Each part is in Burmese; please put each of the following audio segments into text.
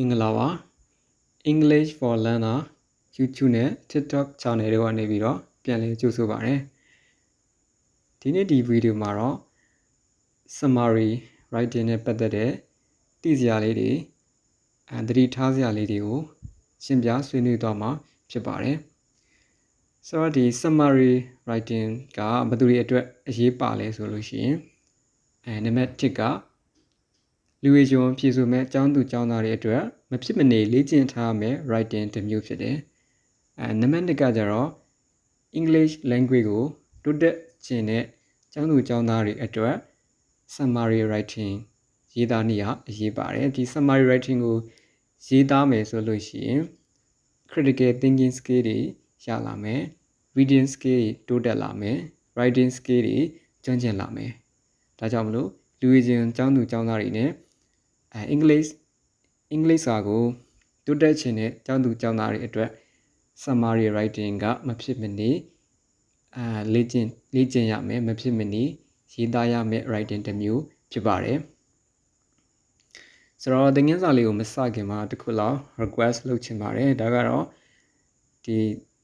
မင်္ဂလာပါ English for Learner YouTube နဲ့ TikTok channel တွေကနေပြီးတော့ပြန်လည်ကြိုဆိုပါရစေဒီနေ့ဒီဗီဒီယိုမှာတော့ summary writing နဲ့ပတ်သက်တဲ့သိစရာလေးတွေအသတိထားစရာလေးတွေကိုရှင်းပြဆွေးနွေးသွားမှာဖြစ်ပါတယ်ဆိုတော့ဒီ summary writing ကဘယ်သူတွေအတွက်အရေးပါလဲဆိုလို့ရှိရင်အဲနံပါတ်1က လူရည်ကျွန်းဖြည့်ဆို့မဲ့အကြောင်းသူအကြောင်းသားတွေအတွက်မဖြစ်မနေလေ့ကျင့်ထားမယ် writing တစ်မျိုးဖြစ်တယ်။အဲနံပါတ်2ကကြတော့ English language ကိုတိုးတက်ခြင်းနဲ့အကြောင်းသူအကြောင်းသားတွေအတွက် summary writing ရေးသားနည်းဟာအရေးပါတယ်။ဒီ summary writing ကိုရေးသားမယ်ဆိုလို့ရှိရင် critical thinking skill တွေရလာမယ်။ reading skill တွေတိုးတက်လာမယ်။ writing skill တွေကျွမ်းကျင်လာမယ်။ဒါကြောင့်မလို့လူရည်ချင်းကျောင်းသူကျောင်းသားတွေနဲ့ အဲအင်္ဂလိပ်အင်္ဂလိပ်စာကိုတိုးတက်ခြင်းနဲ့ကျောင်းသူကျောင်းသားတွေအတွက် summary writing ကမဖြစ်မနေအာလေ့ကျင့်လေ့ကျင့်ရမယ်မဖြစ်မနေရေးသားရမယ် writing တစ်မျိုးဖြစ်ပါတယ်ဆိုတော့သင်ခန်းစာလေးကိုမစခင်မှာတစ်ခုလောက် request လုပ်ချင်ပါတယ်ဒါကတော့ဒီ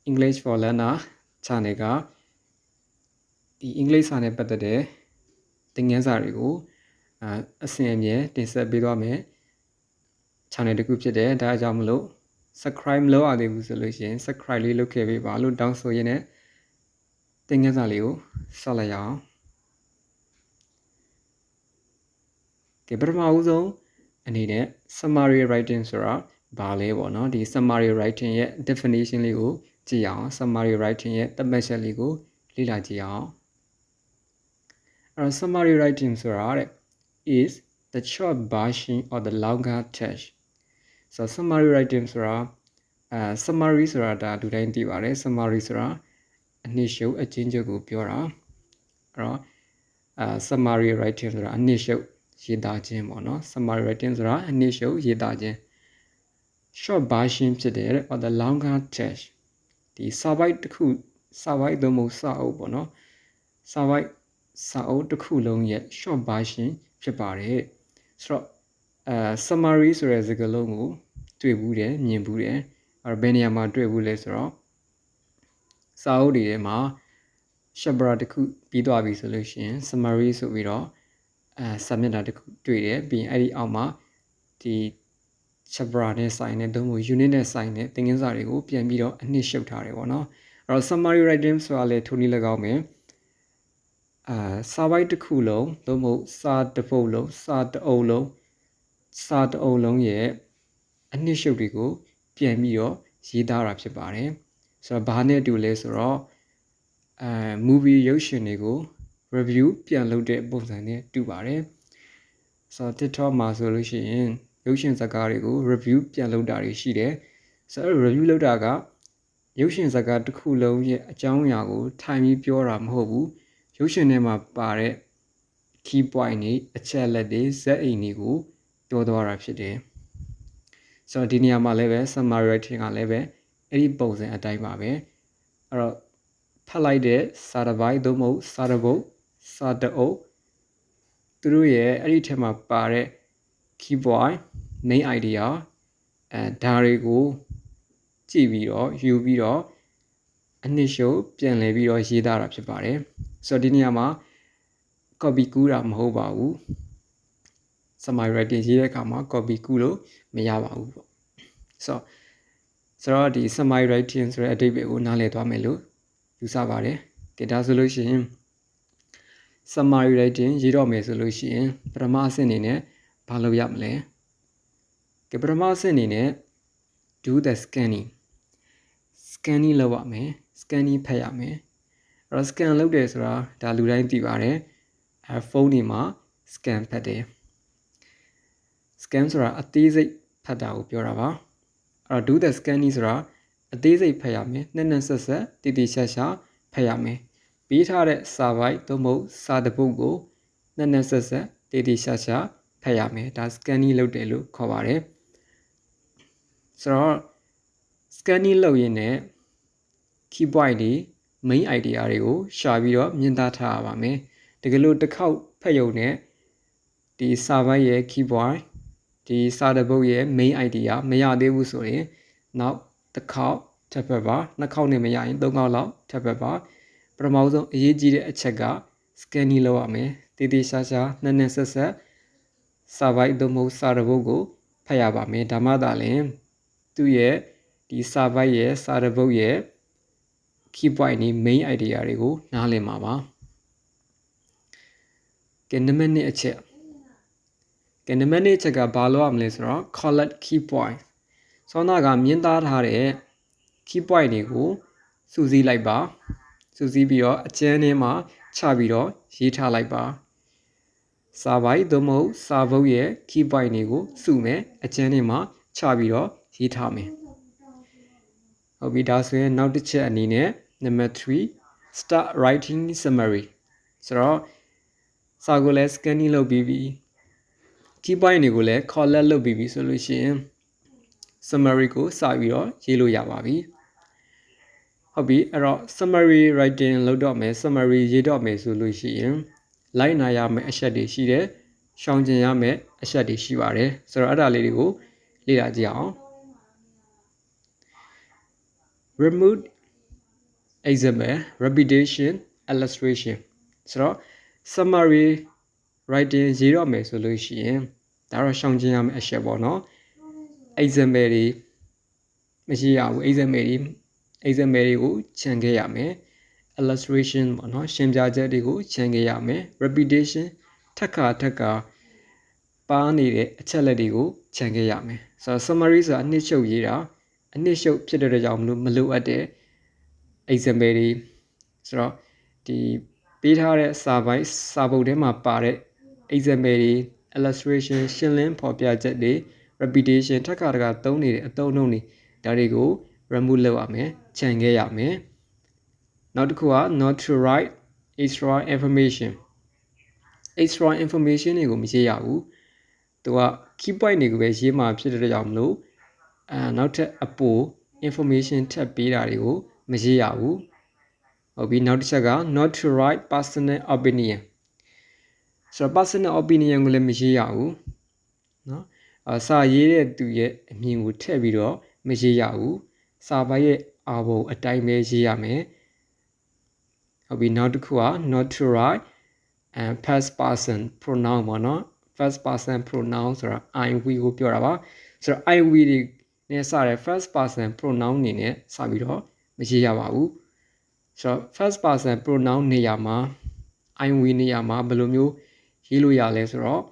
English for Learner channel ကဒီအင်္ဂလိပ်စာနဲ့ပတ်သက်တဲ့သင်ခန်းစာတွေကို အစဉ်အမြဲတင်ဆက်ပေးသွားမယ် channel တစ်ခုဖြစ်တယ်ဒါကြောင့်မလို့ subscribe မလုပ်ရသေးဘူးဆိုလို့ရှိရင် subscribe လေးလုပ်ခဲ့ပေးပါလို့တောင်းဆိုရင်းနဲ့သင်ခန်းစာလေးကိုဆက်လိုက်ရအောင်ကဲပထမဦးဆုံးအနေနဲ့ summary writing ဆိုတာဘာလဲပေါ့နော်ဒီ summary writing ရဲ့ definition လေးကိုကြည့်အောင် summary writing ရဲ့သတ်မှတ်ချက်လေးကိုလေ့လာကြည့်အောင်အဲ့တော့ summary writing ဆိုတာတဲ့ is the short version of the longer text so summary writing ဆိုတာအဲ summary ဆိုတာဒါလူတိုင်းသိပါတယ် summary ဆိုတာအနှစ်ရှုပ်အချင်းချုပ်ကိုပြောတာအဲ့တော့အဲ summary writing ဆိုတာအနှစ်ရှုပ်ရေးသားခြင်းပေါ့နော် summary writing ဆိုတာအနှစ်ရှုပ်ရေးသားခြင်း short version ဖြစ်တယ်တဲ့ or the longer text ဒီစာပိုက်တစ်ခုစာပိုက်သို့မဟုတ်စာအုပ်ပေါ့နော်စာပိုက်စာအုပ်တစ်ခုလုံးရဲ့ short version ဖြစ်ပါတယ်ဆိုတော့အဲ summary ဆိုတဲ့စကားလုံးကိုတွေ့ဘူးတယ်မြင်ဘူးတယ်အဲဘယ်နေရာမှာတွေ့ဘူးလဲဆိုတော့စာအုပ်တွေထဲမှာ chapter တစ်ခုပြီးသွားပြီဆိုလို့ရှိရင် summary ဆိုပြီးတော့အဲစာမျက်နှာတစ်ခုတွေ့တယ်ပြီးရင်အဲ့ဒီအောက်မှာဒီ chapter နဲ့ဆိုင်တဲ့သို့မဟုတ် unit နဲ့ဆိုင်တဲ့သင်ခန်းစာတွေကိုပြန်ပြီးတော့အနှစ်ရှုပ်ထားတယ်ပေါ့နော်အဲ့တော့ summary writing ဆိုတာလေထိုနည်း၎င်းမယ် အာစာပိုက်တစ်ခုလုံးသို့မဟုတ်စာတစ်ပုဒ်လုံးစာတအုပ်လုံးစာတအုပ်လုံးရဲ့အနှစ်ရှုပ်တွေကို ပြန်ပြီးတော့ရေးသားတာဖြစ်ပါတယ်ဆိုတော့ဘာနဲ့တူလဲဆိုတော့အဲ movie ရုပ်ရှင်တွေကို review ပြန်လုပ်တဲ့ပုံစံနဲ့တူပါတယ်ဆိုတော့ TikTok မှာဆိုလို့ရှိရင်ရုပ်ရှင်ဇာတ်ကားတွေကို review ပြန်လုပ်တာတွေရှိတယ်ဆိုတော့ review လုပ်တာကရုပ်ရှင်ဇာတ်ကားတစ်ခုလုံးရဲ့အကြောင်းအရာကိုထိုင်ပြီးပြောတာမဟုတ်ဘူး ရုပ်ရှင်ထဲမှာပါတဲ့ key point တွေအချက်လက်တွေဇက်အိမ်တွေကိုပြောသွားတာဖြစ်တယ်ဆိုတော့ဒီနေရာမှာလည်းပဲ summary writing ကလည်းပဲအဲ့ဒီပုံစံအတိုင်းပါပဲအဲ့တော့ဖတ်လိုက်တဲ့စာတစ်ပိုင်းသို့မဟုတ်စာတစ်ပုဒ်စာတအုပ်သူတို့ရဲ့အဲ့ဒီထဲမှာပါတဲ့ key point main idea အဲဒါတွေကိုကြည့်ပြီးတော့ယူပြီးတော့အနှစ်ရှုပ်ပြန်လည်ပြီးတော့ရေးသားတာဖြစ်ပါတယ် ဆိုတော့ဒီနေရာမှာ copy ကူးတာမဟုတ်ပါဘူး summary writing ရေးတဲ့အခါမှာ copy ကူးလို့မရပါဘူးပေါ့ဆိုတော့ဆိုတော့ဒီ summary writing ဆိုတဲ့အဓိပ္ပာယ်ကိုနားလည်သွားမယ်လို့ယူဆပါတယ်ကဲဒါဆိုလို့ရှိရင် summary writing ရေးတော့မယ်ဆိုလို့ရှိရင်ပထမအဆင့်အနေနဲ့ဘာလုပ်ရမလဲကဲပထမအဆင့်အနေနဲ့ do the scanning scanning လုပ်ရမယ် scanning ဖတ်ရမယ် အဲ့တော့ scan လုပ်တယ်ဆိုတာဒါလူတိုင်းသိပါတယ်အဲဖုန်းတွေမှာ scan ဖတ်တယ် scan ဆိုတာအသေးစိတ်ဖတ်တာကိုပြောတာပါအဲ့တော့ do the scanning ဆိုတာအသေးစိတ်ဖတ်ရမယ်နှစ်နှစ်ဆက်ဆက်တည်တည်ရှာရှာဖတ်ရမယ်ပေးထားတဲ့စာပိုက်သို့မဟုတ်စာတပုတ်ကိုနှစ်နှစ်ဆက်ဆက်တည်တည်ရှာရှာဖတ်ရမယ်ဒါ scanning လုပ်တယ်လို့ခေါ်ပါတယ်ဆိုတော့ scanning လုပ်ရင်းနဲ့ key point တွေ main idea တွေကိုရှာပြီးတော့မြင်သားထားရပါမယ်တကယ်လို့တစ်ခေါက်ဖတ်ရုံနဲ့ဒီစာပိုက်ရဲ့ key point ဒီစာတပုတ်ရဲ့ main idea မရသေးဘူးဆိုရင်နောက်တစ်ခေါက်ထပ်ဖက်ပါနှစ်ခေါက်နဲ့မရရင်သုံးခေါက်လောက်ထပ်ဖက်ပါပထမဆုံးအရေးကြီးတဲ့အချက်က scanning လုပ်ရမယ်တည်တည်ရှားရှားနှစ်နှစ်ဆက်ဆက်စာပိုက်သို့မဟုတ်စာတပုတ်ကိုဖတ်ရပါမယ်ဒါမှသာလျှင်သူ့ရဲ့ဒီစာပိုက်ရဲ့စာတပုတ်ရဲ့ key point นี่ main idea တွေကိုနားလည်မှာပါကဲနံပါတ်1အချက်ကဲနံပါတ်1အချက်ကဘာလို့ရမလဲဆိုတော့ collect key point ဆောင်းသားကမြင်သားထားတဲ့ key point တွေကိုစုစည်းလိုက်ပါစုစည်းပြီးတော့အကျဉ်းထဲမှာချပြီးတော့ရေးထားလိုက်ပါစာပိုက်သို့မဟုတ်စာပုတ်ရဲ့ key point တွေကိုစုမယ်အကျဉ်းထဲမှာချပြီးတော့ရေးထားမယ်ဟုတ်ပြီဒါဆိုရင်နောက်တစ်ချက်အနေနဲ့ number 3 start writing summary ဆိုတော့စာကိုလည်း scanning လုပ်ပြီးပြီ key point တွေကိုလည်း collect လုပ်ပြီးပြီဆိုလို့ရှိရင် summary ကိုစပြီးတော့ရေးလို့ရပါပြီဟုတ်ပြီအဲ့တော့ summary writing လုပ်တော့မယ် summary ရေးတော့မယ်ဆိုလို့ရှိရင် လိုက်နာရမယ့်အချက်တွေရှိတယ်ရှောင်ကျင်ရမယ့်အချက်တွေရှိပါတယ်ဆိုတော့အဲ့ဒါလေးတွေကိုလေ့လာကြည့်အောင် remove example repetition illustration ဆိုတော့ summary writing ရေးတော့မယ်ဆိုလို့ရှိရင်ဒါတော့ရှောင်ကျင်ရမယ့်အချက်ပေါ့နော် example တွေမရှိရဘူး example တွေ example တွေကိုခြံခဲ့ရမယ် illustration ပေါ့နော်ရှင်းပြချက်တွေကိုခြံခဲ့ရမယ် repetition ထက်ခါထက်ခါပါနေတဲ့အချက်လက်တွေကိုခြံခဲ့ရမယ်ဆိုတော့ summary ဆိုတာအနှစ်ချုပ်ရေးတာအနှစ်ချုပ်ဖြစ်တဲ့ကြောင့်မလို့မလိုအပ်တဲ့ example တွေဆိုတော့ဒီပေးထားတဲ့စာပိုင်းစာပုဒ်ထဲမှာပါတဲ့ example တွေ illustration ရှင်းလင်းဖော်ပြချက်တွေ repetition ထပ်ခါတခါသုံးနေတဲ့အသုံးအနှုန်းတွေဒါတွေကို remove လုပ်ရမယ်ခြံခဲ့ရမယ်နောက်တစ်ခုက not to write extra information extra information တွေကိုမရေးရဘူးသူက key point တွေကိုပဲရေးမှာဖြစ်တဲ့ကြောင့်မလို့အဲနောက်ထပ်အပို information ထပ်ပေးတာတွေကို မရေးရဘူးဟုတ်ပြီနောက်တစ်ချက်က not to write personal opinion ဆိုတော့ personal opinion ကိုလည်းမရေးရဘူးเนาะအစာရေးတဲ့သူရဲ့အမြင်ကိုထည့်ပြီးတော့မရေးရဘူးစာပိုက်ရဲ့အာဘုံအတိုင်းပဲရေးရမယ်ဟုတ်ပြီနောက်တစ်ခုက not to write and first person pronoun ပေါ့နော် first person pronoun ဆိုတာ I we ကိုပြောတာပါဆိုတော့ I we တွေနဲ့စတဲ့ first person pronoun အနေနဲ့စပြီးတော့ မရေးရပါဘူးဆိုတော့ first person pronoun နေရာမှာ I we နေရာမှာဘယ်လိုမျိုးရေးလို့ရလဲဆိုတော့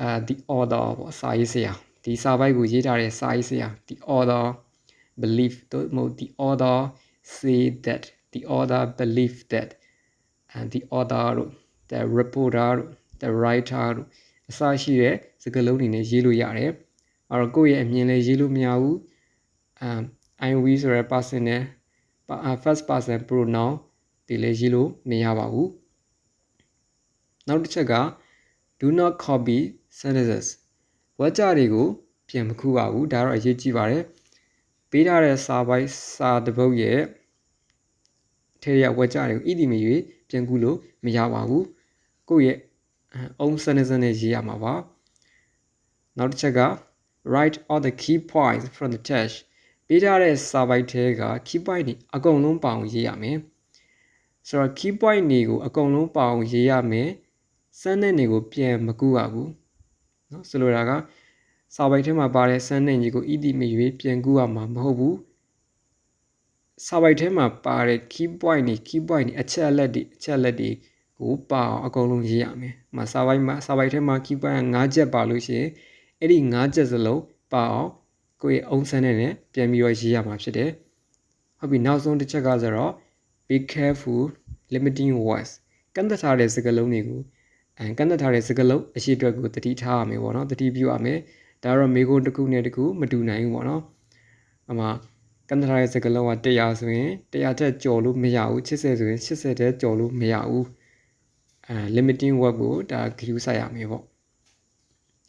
အာ the author ပေါ့စာရေးဆရာဒီစာပိုက်ကိုရေးထားတဲ့စာရေးဆရာ the author believe တို့မဟုတ် the author say that the author believe that and the author တို့ the reporter တို့ the writer တို့အစရှိတဲ့စကားလုံးတွေနဲ့ရေးလို့ရတယ်အဲ့တော့ကိုယ့်ရဲ့အမြင်လည်းရေးလို့မရဘူးအမ် I we ဆိုတဲ့ person နဲ့ first person pronoun ဒီလည်းရေးလို့မရပါဘူးနောက်တစ်ချက်က do not copy sentences ဝါကြတွေကိုပြန်မခုပါဘူးဒါတော့အရေးကြီးပါတယ်ပေးထားတဲ့စာပိုက်စာတပုတ်ရဲ့ထဲရဝါကြတွေကိုဣတိမရွေပြန်ကူလို့မရပါဘူးကိုယ့်ရဲ့အုံးစနစ်စနစ်ရေးရမှာပါနောက်တစ်ချက်က write all the key points from the text ပေးထားတဲ့စာပိုက်ထဲက key point တွေအကုန်လုံးပါအောင်ရေးရမယ်ဆိုတော့ key point တွေကိုအကုန်လုံးပါအောင်ရေးရမယ်စမ်းတဲ့တွေကိုပြန်မကူရဘူးเนาะဆိုလိုတာကစာပိုက်ထဲမှာပါတဲ့စမ်းတဲ့ကြီးကိုဣတိမရွေးပြန်ကူရမှာမဟုတ်ဘူးစာပိုက်ထဲမှာပါတဲ့ key point တွေ key point တွေအချက်အလက်တွေအချက်အလက်တွေကိုပါအောင်အကုန်လုံးရေးရမယ်။မှာစာပိုက်မှာစာပိုက်ထဲမှာ key point 5ချက်ပါလို့ရှိရင်အဲ့ဒီ5ချက်စလုံးပါအောင် ကိုယ့်ရဲ့အုံစမ်းနဲ့ပြန်ပြီးတော့ရေးရမှာဖြစ်တယ်။ဟုတ်ပြီနောက်ဆုံးတစ်ချက်ကဆိုတော့ be careful limiting words ကန့်သက်ထားတဲ့စကားလုံးတွေကိုအဲကန့်သက်ထားတဲ့စကားလုံးအရှိအတွက်ကိုတတိထားရမယ်ပေါ့နော်တတိပြုရမယ်ဒါတော့မေကုန်းတစ်ခုနဲ့တစ်ခုမတူနိုင်ဘူးပေါ့နော်အမှကန့်သက်ထားတဲ့စကားလုံးက100ဆိုရင်100ထက်ကျော်လို့မရဘူး80ဆိုရင်80ထက်ကျော်လို့မရဘူးအဲ limiting word ကိုဒါဂရုစိုက်ရမယ်ပေါ့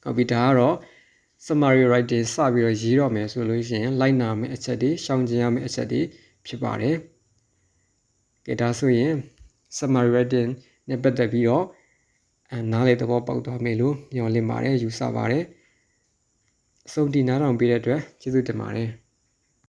ဟုတ်ပြီဒါကတော့ summary writing စပြီးတော့ရေးတော့မယ်ဆိုလို့ရှိရင် လိုက်နာမယ့်အချက်တွေရှောင်ကျဉ်ရမယ့်အချက်တွေဖြစ်ပါတယ်ကဲဒါဆိုရင် summary writing နဲ့ပတ်သက်ပြီးတော့အဲနားလေသဘောပေါက်သွားမယ်လို့မျှော်လင့်ပါတယ်ယူဆပါတယ်အဆုံးထိနားထောင်ပေးတဲ့အတွက်ကျေးဇူးတင်ပါတယ်